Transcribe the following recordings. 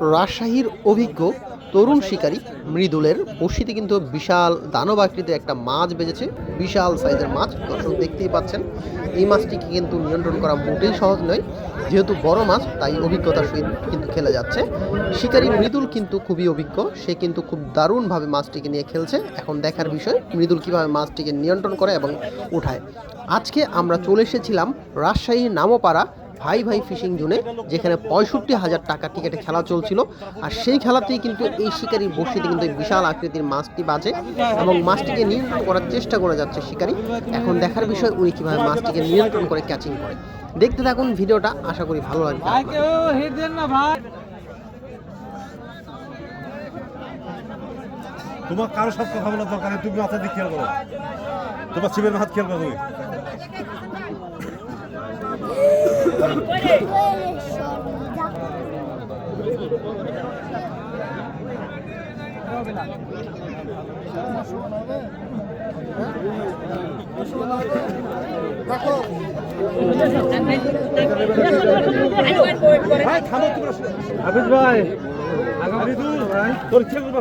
রাজশাহীর অভিজ্ঞ তরুণ শিকারী মৃদুলের বড়শিতে কিন্তু বিশাল দানব একটা মাছ বেজেছে, বিশাল সাইজের মাছ। দর্শক দেখতেই পাচ্ছেন, এই মাছটিকে কিন্তু নিয়ন্ত্রণ করা মোটেই সহজ নয়। যেহেতু বড় মাছ, তাই অভিজ্ঞতার সহিত কিন্তু খেলে যাচ্ছে। শিকারী মৃদুল কিন্তু খুবই অভিজ্ঞ, সে কিন্তু খুব দারুণভাবে মাছটিকে নিয়ে খেলছে। এখন দেখার বিষয়, মৃদুল কীভাবে মাছটিকে নিয়ন্ত্রণ করে এবং উঠায়। আজকে আমরা চলে এসেছিলাম রাজশাহীর নামোপাড়া ভাই ভাই ফিশিং জোনে, যেখানে পঁয়ষট্টি হাজার টাকা টিকেটে খেলা চলছিল। আর সেই খেলাতেই কিন্তু এই শিকারীর বড়শিতে কিন্তু বিশাল আকৃতির মাছটি বাজে এবং মাছটিকে নিয়ন্ত্রণ করার চেষ্টা করে যাচ্ছে শিকারী। এখন দেখার বিষয়, উনি কীভাবে মাছটিকে নিয়ন্ত্রণ করে ক্যাচিং করে। দেখতে থাকুন ভিডিওটা, আশা করি ভালো লাগবে। তোমার কারও সাথে কথা বলার দরকার তুমি মাথা দিয়ে খেয়াল করো। তোমার শিবের হাত খেয়াল করো তুমি ভাই থামো তোমরা হাফিজ ভাই তোর খেয়াল করবা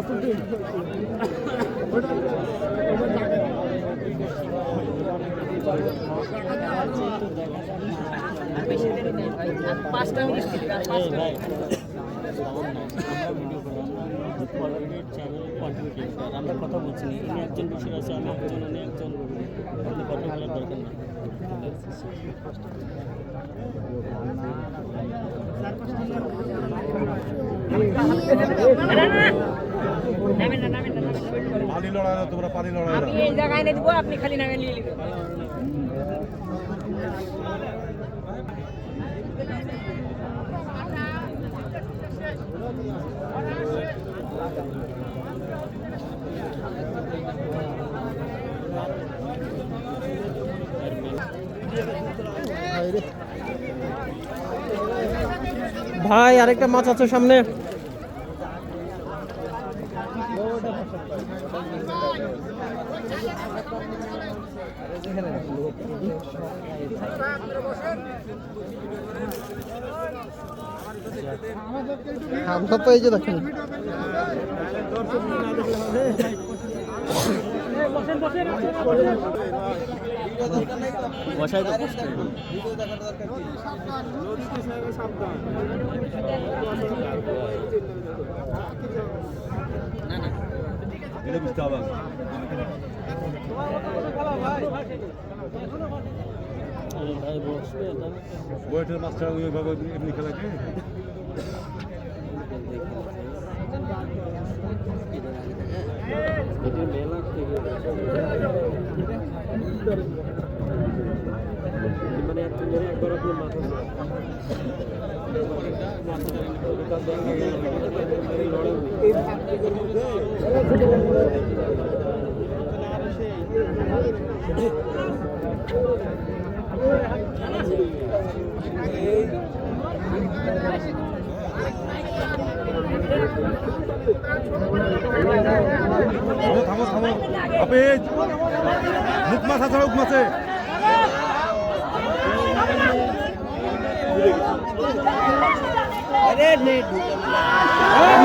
আমরা কথা বলছি না ইনি একজন বিষয় আছে আমি একজন উনি একজন কথা বলার দরকার নেই পানি লড়াই তোমরা পানি লড়াই আমি এই জায়গায় এনে দিব, আপনি খালি নামে নিয়ে নেবেন। ভাই আরেকটা মাছ আছে সামনে। আমরা তো এই যে দেখেন। বসাই তো এটা বুঝতে হবে বইটার মাস্টার ওইভাবে এমনি খেলাকে মানে একবার আপনি মাথা থামো থামো। থামো মুখ মাথা ছাড়া উক মাছে মাছ ওরে